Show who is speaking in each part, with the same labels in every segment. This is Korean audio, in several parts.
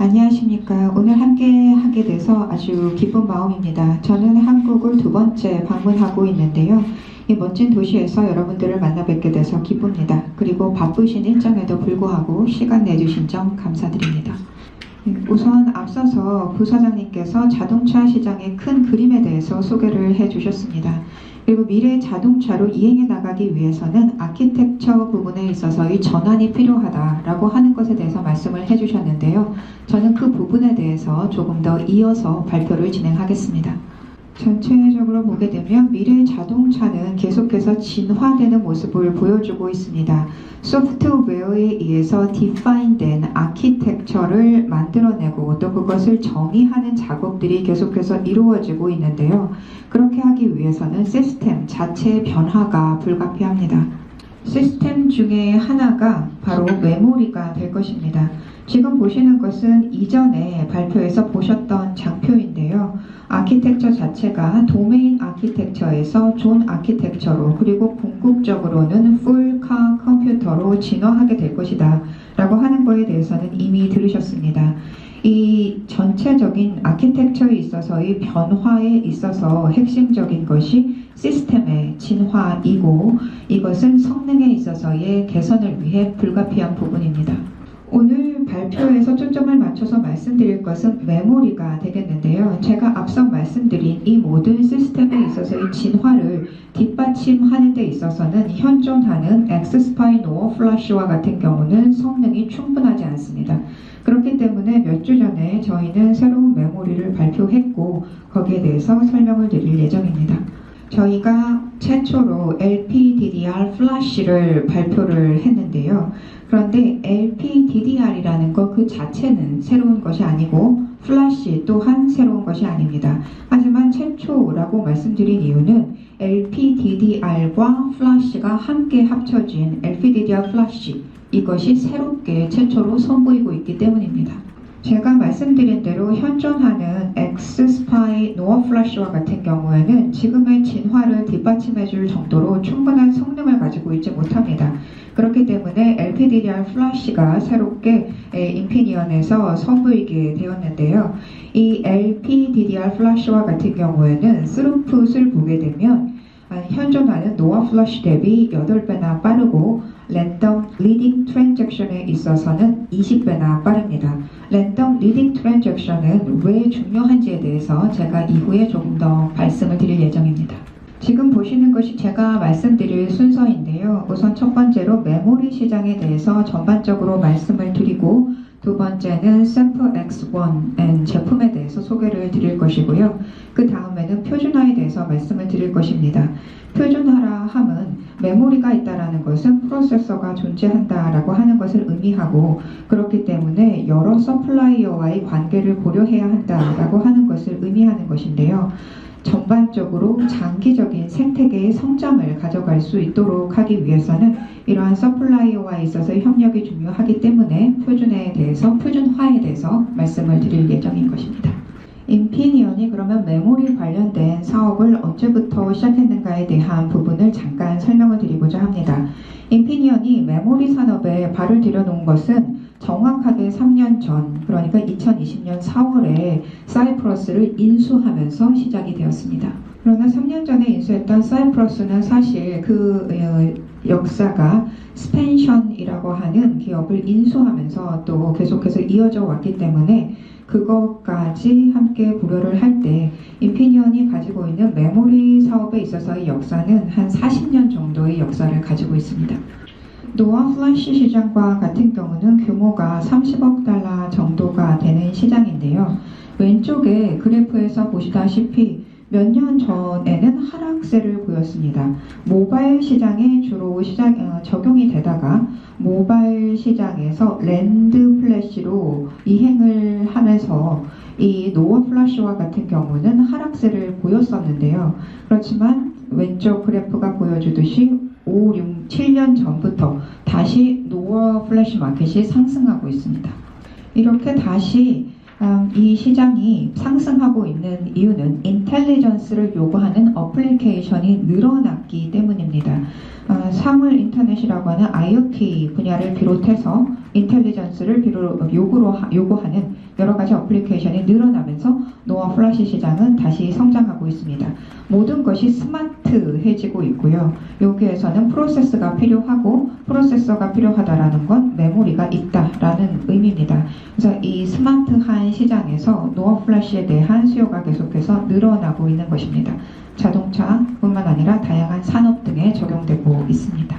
Speaker 1: 안녕하십니까. 오늘 함께 하게 돼서 아주 기쁜 마음입니다. 저는 한국을 두 번째 방문하고 있는데요. 이 멋진 도시에서 여러분들을 만나 뵙게 돼서 기쁩니다. 그리고 바쁘신 일정에도 불구하고 시간 내주신 점 감사드립니다. 네, 우선 앞서서 부사장님께서 자동차 시장의 큰 그림에 대해서 소개를 해 주셨습니다. 그리고 미래 자동차로 이행해 나가기 위해서는 아키텍처 부분에 있어서의 전환이 필요하다라고 하는 것에 대해서 말씀을 해주셨는데요. 저는 그 부분에 대해서 조금 더 이어서 발표를 진행하겠습니다. 전체적으로 보게 되면 미래 자동차는 계속해서 진화되는 모습을 보여주고 있습니다. 소프트웨어에 의해서 디파인된 아키텍처를 만들어내고 또 그것을 정의하는 작업들이 계속해서 이루어지고 있는데요. 그렇게 하기 위해서는 시스템 자체의 변화가 불가피합니다. 시스템 중에 하나가 바로 메모리가 될 것입니다. 지금 보시는 것은 이전에 발표에서 보셨던 장표인데요. 아키텍처 자체가 도메인 아키텍처에서 존 아키텍처로 그리고 궁극적으로는 풀카 컴퓨터로 진화하게 될 것이다 라고 하는 거에 대해서는 이미 들으셨습니다. 이 전체적인 아키텍처에 있어서의 변화에 있어서 핵심적인 것이 시스템의 진화이고 이것은 성능에 있어서의 개선을 위해 불가피한 부분입니다. 오늘 발표에서 초점을 맞춰서 말씀드릴 것은 메모리가 되겠는데요. 제가 앞서 말씀드린 이 모든 시스템에 있어서의 진화를 뒷받침하는 데 있어서는 현존하는 엑스스파이 노어 플래시와 같은 경우는 성능이 충분하지 않습니다. 그렇기 때문에 몇 주 전에 저희는 새로운 메모리를 발표했고 거기에 대해서 설명을 드릴 예정입니다. 저희가 최초로 LPDDR 플래시를 발표를 했는데요. 그런데 LPDDR이라는 것 그 자체는 새로운 것이 아니고 플래시 또한 새로운 것이 아닙니다. 하지만 최초라고 말씀드린 이유는 LPDDR과 플래시가 함께 합쳐진 LPDDR 플래시 이것이 새롭게 최초로 선보이고 있기 때문입니다. 제가 말씀드린 대로 현존하는 엑스스파이 노어 플래시와 같은 경우에는 지금의 진화를 뒷받침해줄 정도로 충분한 성능을 가지고 있지 못합니다. 그렇기 때문에 LPDDR 플래시가 새롭게 인피니언에서 선보이게 되었는데요. 이 LPDDR 플래시와 같은 경우에는 스루풋을 보게 되면 아, 현존하는 노아 플러시 대비 8배나 빠르고 랜덤 리딩 트랜잭션에 있어서는 20배나 빠릅니다. 랜덤 리딩 트랜잭션은 왜 중요한지에 대해서 제가 이후에 조금 더 말씀을 드릴 예정입니다. 지금 보시는 것이 제가 말씀드릴 순서인데요. 우선 첫 번째로 메모리 시장에 대해서 전반적으로 말씀을 드리고 두 번째는 샘플 X1 제품에 대해서 소개를 드릴 것이고요. 그 다음에는 표준화에 대해서 말씀을 드릴 것입니다. 표준화라 함은 메모리가 있다라는 것은 프로세서가 존재한다라고 하는 것을 의미하고 그렇기 때문에 여러 서플라이어와의 관계를 고려해야 한다라고 하는 것을 의미하는 것인데요. 전반적으로 장기적인 생태계의 성장을 가져갈 수 있도록 하기 위해서는 이러한 서플라이어와 있어서의 협력이 중요하기 때문에 표준에 대해서 표준화에 대해서 말씀을 드릴 예정인 것입니다. 인피니언이 그러면 메모리 관련된 사업을 언제부터 시작했는가에 대한 부분을 잠깐 설명을 드리고자 합니다. 인피니언이 메모리 산업에 발을 들여놓은 것은 정확하게 3년 전, 그러니까 2020년 4월에 사이프러스를 인수하면서 시작이 되었습니다. 그러나 3년 전에 인수했던 사이프러스는 사실 그 어, 역사가 스펜션이라고 하는 기업을 인수하면서 또 계속해서 이어져 왔기 때문에 그것까지 함께 고려를 할 때 인피니언이 가지고 있는 메모리 사업에 있어서의 역사는 한 40년 정도의 역사를 가지고 있습니다. 노아 플래시 시장과 같은 경우는 규모가 30억 달러 정도가 되는 시장인데요. 왼쪽에 그래프에서 보시다시피 몇 년 전에는 하락세를 보였습니다. 모바일 시장에 주로 시장, 어, 적용이 되다가 모바일 시장에서 랜드 플래시로 이행을 하면서 이 노어 플래시와 같은 경우는 하락세를 보였었는데요. 그렇지만 왼쪽 그래프가 보여주듯이 5, 6, 7년 전부터 다시 노어 플래시 마켓이 상승하고 있습니다. 이렇게 다시 음, 이 시장이 상승하고 있는 이유는 인텔리전스를 요구하는 어플리케이션이 늘어났기 때문입니다. 어, 사물 인터넷이라고 하는 IoT 분야를 비롯해서 인텔리전스를 요구로, 하- 요구하는 여러 가지 어플리케이션이 늘어나면서 노아 플래시 시장은 다시 성장하고 있습니다. 모든 것이 스마트해지고 있고요. 여기에서는 프로세스가 필요하고 프로세서가 필요하다라는 건 메모리가 있다라는 의미입니다. 그래서 이 스마트한 시장에서 노어 플래시에 대한 수요가 계속해서 늘어나고 있는 것입니다. 자동차뿐만 아니라 다양한 산업 등에 적용되고 있습니다.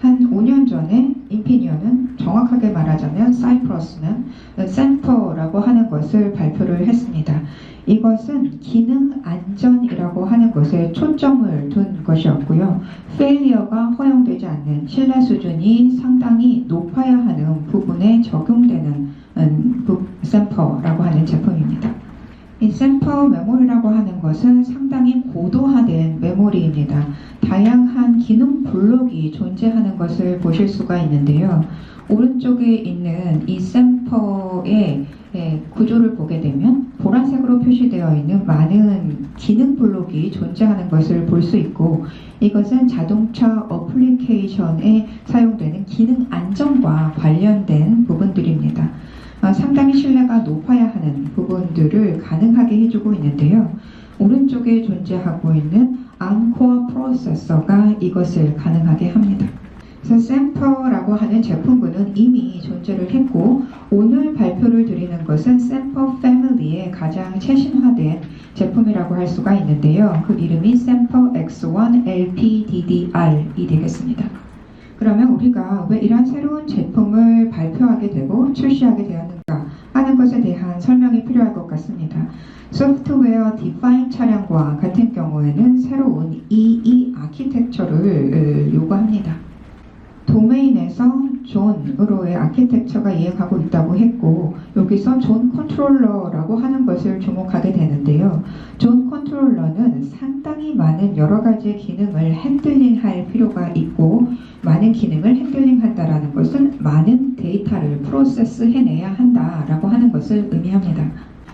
Speaker 1: 한 5년 전에 인피니언은 정확하게 말하자면 사이프러스는 센터라고 하는 것을 발표를 했습니다. 이것은 기능 안전이라고 하는 것에 초점을 둔 것이었고요. 페일리어가 허용되지 않는 신뢰 수준이 상당히 높아야 하는 부분에 적용되는 음, 부- 샘퍼라고 하는 제품입니다. 이 샘퍼 메모리라고 하는 것은 상당히 고도화된 메모리입니다. 다양한 기능 블록이 존재하는 것을 보실 수가 있는데요. 오른쪽에 있는 이 샘퍼의 예, 구조를 보게 되면 보라색으로 표시되어 있는 많은 기능 블록이 존재하는 것을 볼 수 있고 이것은 자동차 어플리케이션에 사용되는 기능 안정과 관련된 부분들입니다. 어, 상당히 신뢰가 높아야 하는 부분들을 가능하게 해주고 있는데요. 오른쪽에 존재하고 있는 암코어 프로세서가 이것을 가능하게 합니다. 그래서 샘퍼라고 하는 제품군은 이미 존재를 했고 오늘 발표를 드리는 것은 샘퍼 패밀리의 가장 최신화된 제품이라고 할 수가 있는데요. 그 이름이 샘퍼 X1 LPDDR이 되겠습니다. 그러면 우리가 왜 이러한 새로운 제품을 발표하게 되고 출시하게 되었는가 하는 것에 대한 설명이 필요할 것 같습니다. 소프트웨어 디파인 차량과 같은 경우에는 새로운 EE 아키텍처를 요구합니다. 도메인에서 존으로의 아키텍처가 이해가고 있다고 했고 여기서 존 컨트롤러라고 하는 것을 주목하게 되는데요. 존 컨트롤러는 상당히 많은 여러 가지 기능을 핸들링할 필요가 있고 많은 기능을 핸들링한다라는 것은 많은 데이터를 프로세스 해내야 한다라고 하는 것을 의미합니다.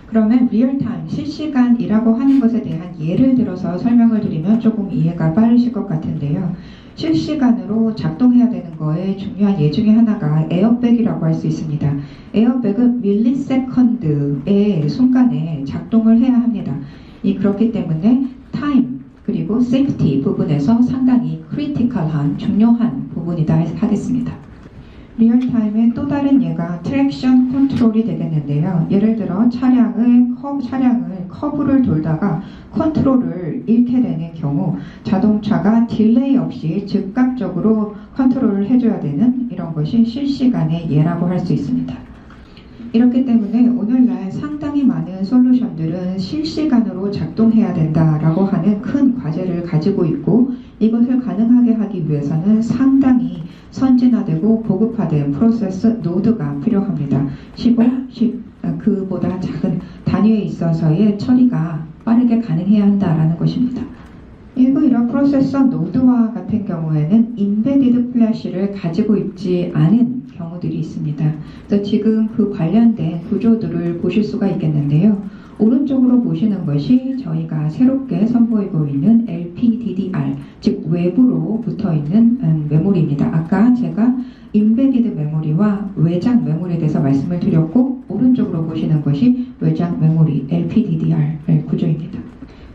Speaker 1: 그러면 리얼타임 실시간이라고 하는 것에 대한 예를 들어서 설명을 드리면 조금 이해가 빠르실 것 같은데요. 실시간으로 작동해야 되는 거에 중요한 예 중에 하나가 에어백이라고 할 수 있습니다. 에어백은 밀리세컨드의 순간에 작동을 해야 합니다. 이 그렇기 때문에 타임 그리고 세이프티 부분에서 상당히 크리티컬한 중요한 부분이다 하겠습니다. 리얼타임의 또 다른 예가 트랙션 컨트롤이 되겠는데요. 예를 들어 차량을 커, 차량을 커브를 돌다가 컨트롤을 잃게 되는 경우 자동차가 딜레이 없이 즉각적으로 컨트롤을 해줘야 되는 이런 것이 실시간의 예라고 할 수 있습니다. 이렇기 때문에 오늘날 상당히 많은 솔루션들은 실시간으로 작동해야 된다라고 하는 큰 과제를 가지고 있고 이것을 가능하게 하기 위해서는 상당히 선진화되고 보급화된 프로세스 노드가 필요합니다. 15, 10, 아, 그보다 작은 단위에 있어서의 처리가 빠르게 가능해야 한다라는 것입니다. 일부 이런 프로세서 노드와 같은 경우에는 인베디드 플래시를 가지고 있지 않은 경우들이 있습니다. 그래서 지금 그 관련된 구조들을 보실 수가 있겠는데요. 오른쪽으로 보시는 것이 저희가 새롭게 선보이고 있는 LPDDR, 즉 외부로 붙어 있는 음, 메모리입니다. 아까 제가 인베디드 메모리와 외장 메모리에 대해서 말씀을 드렸고 오른쪽으로 보시는 것이 외장 메모리 LPDDR 구조입니다.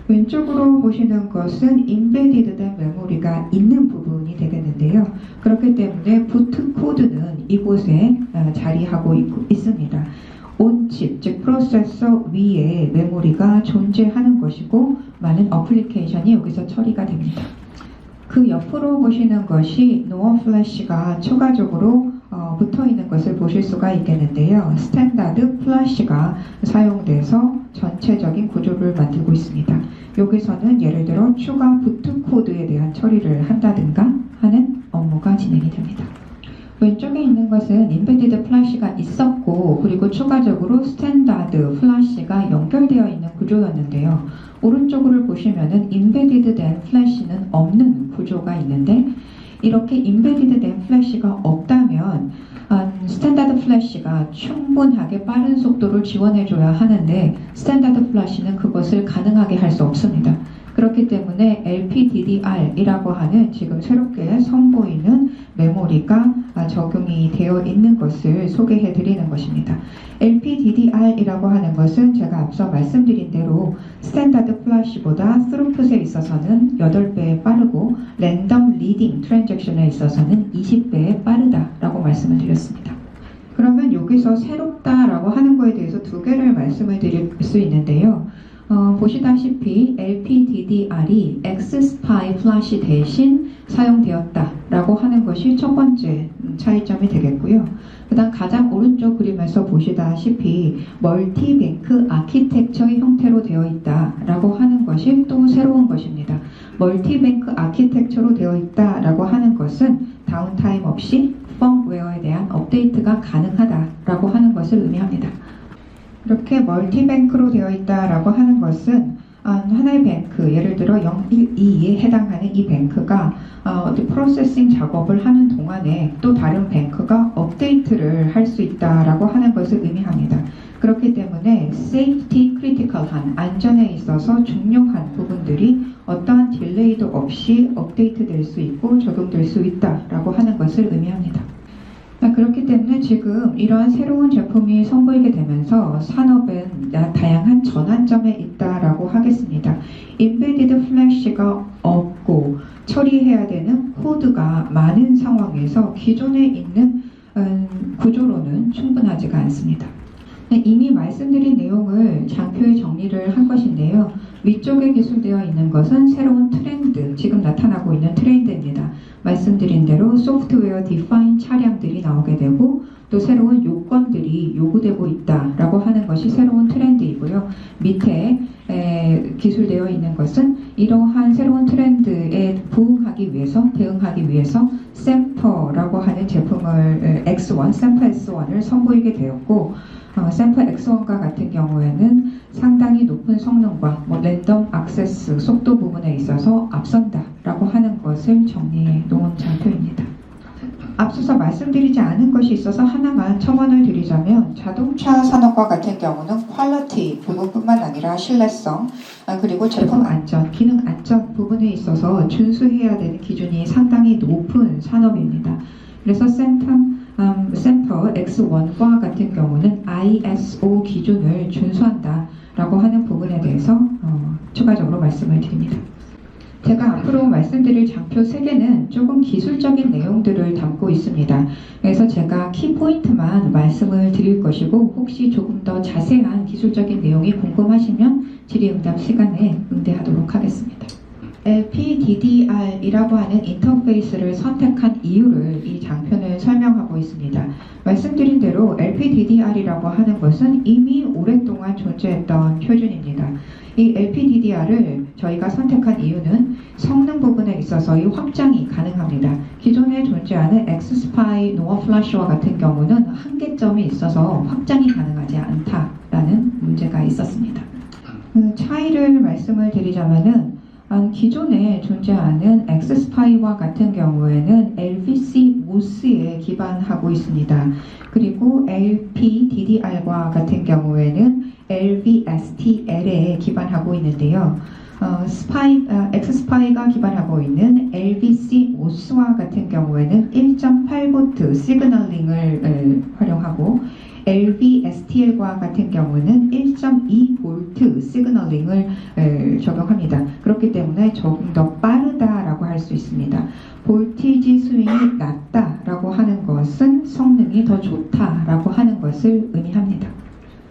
Speaker 1: 왼쪽으로 보시는 것은 인베디드된 메모리가 있는 부분이 되겠는데요. 그렇기 때문에 부트 코드는 이곳에 어, 자리하고 있, 있습니다. 온칩, 즉 프로세서 위에 메모리가 존재하는 것이고 많은 어플리케이션이 여기서 처리가 됩니다. 그 옆으로 보시는 것이 노어 플래시가 추가적으로 어, 붙어 있는 것을 보실 수가 있겠는데요. 스탠다드 플래시가 사용돼서 전체적인 구조를 만들고 있습니다. 여기서는 예를 들어 추가 부트 코드에 대한 처리를 한다든가 하는 업무가 진행이 됩니다. 왼쪽에 있는 것은 인베디드 플래시가 있었고 그리고 추가적으로 스탠다드 플래시가 연결되어 있는 구조였는데요. 오른쪽으로 보시면은 인베디드 된 플래시는 없는 구조가 있는데 이렇게 인베디드 된 플래시가 없다면 아, 스탠다드 플래시가 충분하게 빠른 속도를 지원해줘야 하는데 스탠다드 플래시는 그것을 가능하게 할 수 없습니다. 그렇기 때문에 LPDDR이라고 하는 지금 새롭게 선보이는 메모리가 아, 아, 적용이 되어 있는 것을 소개해 드리는 것입니다. LPDDR이라고 하는 것은 제가 앞서 말씀드린 대로 스탠다드 플래시보다 스루풋에 있어서는 8배 빠르고 랜덤 리딩 트랜잭션에 있어서는 20배 빠르다라고 말씀을 드렸습니다. 그러면 여기서 새롭다라고 하는 거에 대해서 두 개를 말씀을 드릴 수 있는데요. 어, 보시다시피 LPDDR이 X-SPI 플래시 대신 사용되었다라고 하는 것이 첫 번째 음, 차이점이 되겠고요. 그다음 가장 오른쪽 그림에서 보시다시피 멀티뱅크 아키텍처의 형태로 되어 있다라고 하는 것이 또 새로운 것입니다. 멀티뱅크 아키텍처로 되어 있다라고 하는 것은 다운타임 없이 펌웨어에 대한 업데이트가 가능하다라고 하는 것을 의미합니다. 이렇게 멀티뱅크로 되어 있다라고 하는 것은 아, 하나의 뱅크, 예를 들어 012에 해당하는 이 뱅크가 어, 프로세싱 작업을 하는 동안에 또 다른 뱅크가 업데이트를 할 수 있다라고 하는 것을 의미합니다. 그렇기 때문에 safety critical한 안전에 있어서 중요한 부분들이 어떠한 딜레이도 없이 업데이트 될 수 있고 적용될 수 있다라고 하는 것을 의미합니다. 아, 그렇기 때문에 지금 이러한 새로운 제품이 선보이게 되면서 산업은 다- 다양한 전환점에 있다라고 하겠습니다. 인베디드 플래시가 없고 처리해야 되는 코드가 많은 상황에서 기존에 있는 음, 구조로는 충분하지가 않습니다. 네, 이미 말씀드린 내용을 장표에 정리를 한 것인데요. 위쪽에 기술되어 있는 것은 새로운 트렌드, 지금 나타나고 있는 트렌드입니다. 말씀드린 대로 소프트웨어 디파인 차량들이 나오게 되고 또 새로운 요건들이 요구되고 있다라고 하는 것이 새로운 트렌드이고요. 밑에 에, 기술되어 있는 것은 이러한 새로운 트렌드에 부응하기 위해서 대응하기 위해서 샘퍼라고 하는 제품을 에, X1, 샘퍼 X1을 선보이게 되었고 어, 샘플 X1과 같은 경우에는 상당히 높은 성능과 뭐 랜덤 액세스 속도 부분에 있어서 앞선다라고 하는 것을 정리해 놓은 장표입니다. 앞서서 말씀드리지 않은 것이 있어서 하나만 첨언을 드리자면 자동차 산업과 같은 경우는 퀄리티 부분뿐만 아니라 신뢰성 아, 그리고 제품 안전, 기능 안전 부분에 있어서 준수해야 되는 기준이 상당히 높은 산업입니다. 그래서 센텀 음, 샘플 X1과 같은 경우는 ISO 기준을 준수한다라고 하는 부분에 대해서 어, 추가적으로 말씀을 드립니다. 제가 앞으로 말씀드릴 장표 3개는 조금 기술적인 내용들을 담고 있습니다. 그래서 제가 키포인트만 말씀을 드릴 것이고 혹시 조금 더 자세한 기술적인 내용이 궁금하시면 질의응답 시간에 응대하도록 하겠습니다. LPDDR이라고 하는 인터페이스를 선택한 이유를 이 장표는 설명하고 있습니다. 말씀드린 대로 LPDDR이라고 하는 것은 이미 오랫동안 존재했던 표준입니다. 이 LPDDR을 저희가 선택한 이유는 성능 부분에 있어서의 확장이 가능합니다. 기존에 존재하는 X-SPI 노어 플래시와 같은 경우는 한계점이 있어서 확장이 가능하지 않다라는 문제가 있었습니다. 그 차이를 말씀을 드리자면은 음, 기존에 존재하는 엑스스파이와 같은 경우에는 LVC 모스에 기반하고 있습니다. 그리고 LPDDR과 같은 경우에는 LVSTL에 기반하고 있는데요. 어, 스파이, 어, 엑스스파이가 기반하고 있는 LVC 모스와 같은 경우에는 1.8V 시그널링을 에, 활용하고 LVSTL과 같은 경우는 1.2V 시그널링을 에, 적용합니다. 그렇기 때문에 조금 더 빠르다라고 할 수 있습니다. 볼티지 스윙이 낮다라고 하는 것은 성능이 더 좋다라고 하는 것을 의미합니다.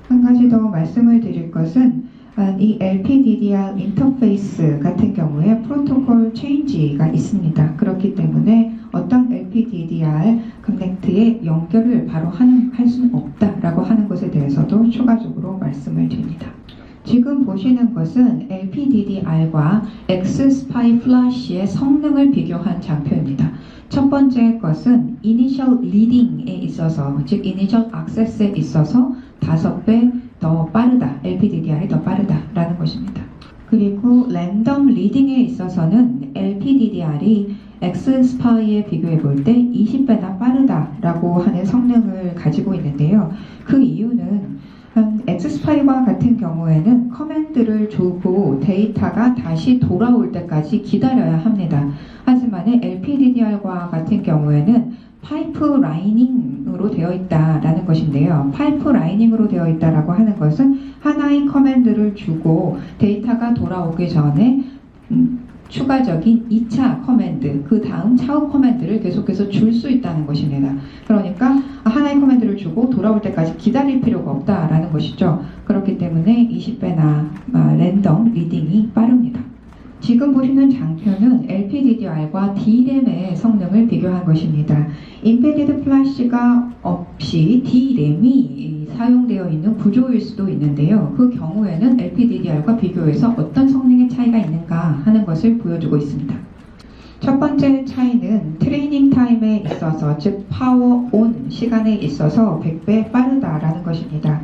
Speaker 1: 한 가지 더 말씀을 드릴 것은 아, 이 LPDDR 인터페이스 같은 경우에 프로토콜 체인지가 있습니다. 그렇기 때문에 어떤 LPDDR 커넥트에 연결을 바로 하는, 할 수는 없다라고 하는 것에 대해서도 추가적으로 말씀을 드립니다. 지금 보시는 것은 LPDDR과 X-SPI 플래시의 성능을 비교한 장표입니다. 첫 번째 것은 Initial Reading에 있어서, 즉 Initial Access에 있어서 다섯 배더 빠르다, LPDDR이 더 빠르다라는 것입니다. 그리고 랜덤 리딩에 있어서는 LPDDR이 X-SPI에 비교해 볼 때 20배나 빠르다라고 하는 성능을 가지고 있는데요. 그 이유는 음, X-SPI와 같은 경우에는 커맨드를 주고 데이터가 다시 돌아올 때까지 기다려야 합니다. 하지만 LPDDR과 같은 경우에는 파이프 라이닝으로 되어 있다라는 것인데요. 파이프 라이닝으로 되어 있다라고 하는 것은 하나의 커맨드를 주고 데이터가 돌아오기 전에 음, 추가적인 2차 커맨드, 그 다음 차후 커맨드를 계속해서 줄 수 있다는 것입니다. 그러니까 하나의 커맨드를 주고 돌아올 때까지 기다릴 필요가 없다라는 것이죠. 그렇기 때문에 20배나 랜덤 리딩이 빠릅니다. 지금 보시는 장표는 LPDDR과 D램의 성능을 비교한 것입니다. 임페디드 플래시가 없이 D램이 사용되어 있는 구조일 수도 있는데요. 그 경우에는 LPDDR과 비교해서 어떤 성능의 차이가 있는가 하는 것을 보여주고 있습니다. 첫 번째 차이는 트레이닝 타임에 있어서 즉 파워 온 시간에 있어서 100배 빠르다라는 것입니다.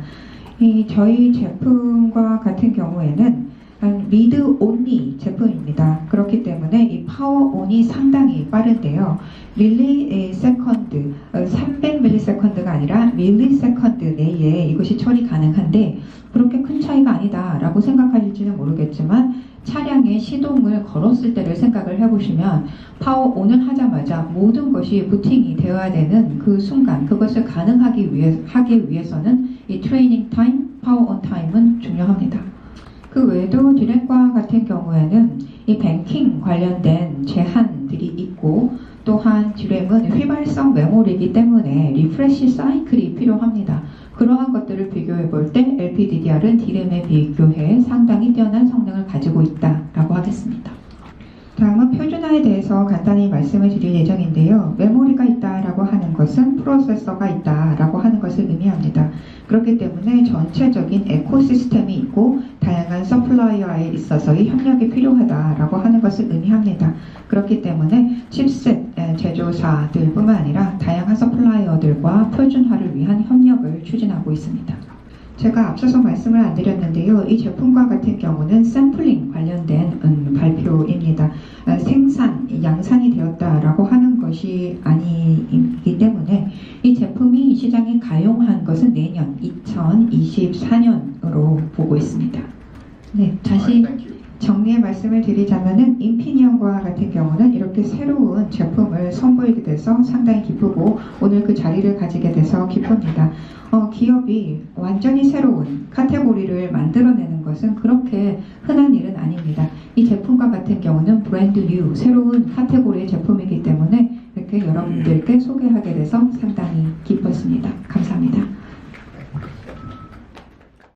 Speaker 1: 이 저희 제품과 같은 경우에는 리드 온리 제품입니다. 그렇기 때문에 이 파워 온이 상당히 빠른데요. 밀리 세컨드, 300 밀리 세컨드가 아니라 밀리 세컨드 내에 이것이 처리 가능한데 그렇게 큰 차이가 아니다라고 생각하실지는 모르겠지만 차량의 시동을 걸었을 때를 생각을 해보시면 파워 온을 하자마자 모든 것이 부팅이 되어야 되는 그 순간 그것을 가능하기 위해 하기 위해서는 이 트레이닝 타임, 파워 온 타임은 중요합니다. 그 외에도 디렉과 같은 경우에는 이 뱅킹 관련된 제한들이 있고 또한 디램은 휘발성 메모리이기 때문에 리프레시 사이클이 필요합니다. 그러한 것들을 비교해 볼 때 LPDDR은 디램에 비교해 상당히 뛰어난 성능을 가지고 있다라고 하겠습니다. 다음은 표준화에 대해서 간단히 말씀을 드릴 예정인데요. 메모리가 있다라고 하는 것은 프로세서가 있다라고 하는 것을 의미합니다. 그렇기 때문에 전체적인 에코시스템이 있고 다양한 서플라이어에 있어서의 협력이 필요하다라고 하는 것을 의미합니다. 그렇기 때문에 칩셋 에, 제조사들뿐만 아니라 다양한 서플라이어들과 표준화를 위한 협력을 추진하고 있습니다. 제가 앞서서 말씀을 안 드렸는데요. 이 제품과 같은 경우는 샘플링 관련된 음, 발표입니다. 아, 생산, 양산이 되었다라고 하는 것이 아니기 때문에 이 제품이 시장에 가용한 것은 내년 2024년으로 보고 있습니다. 네, 다시
Speaker 2: Alright, thank you.
Speaker 1: 정리의 말씀을 드리자면은 인피니언과 같은 경우는 이렇게 새로운 제품을 선보이게 돼서 상당히 기쁘고 오늘 그 자리를 가지게 돼서 기쁩니다. 어, 기업이 완전히 새로운 카테고리를 만들어내는 것은 그렇게 흔한 일은 아닙니다. 이 제품과 같은 경우는 브랜드 뉴 새로운 카테고리의 제품이기 때문에 이렇게 여러분들께 소개하게 돼서 상당히 기뻤습니다. 감사합니다.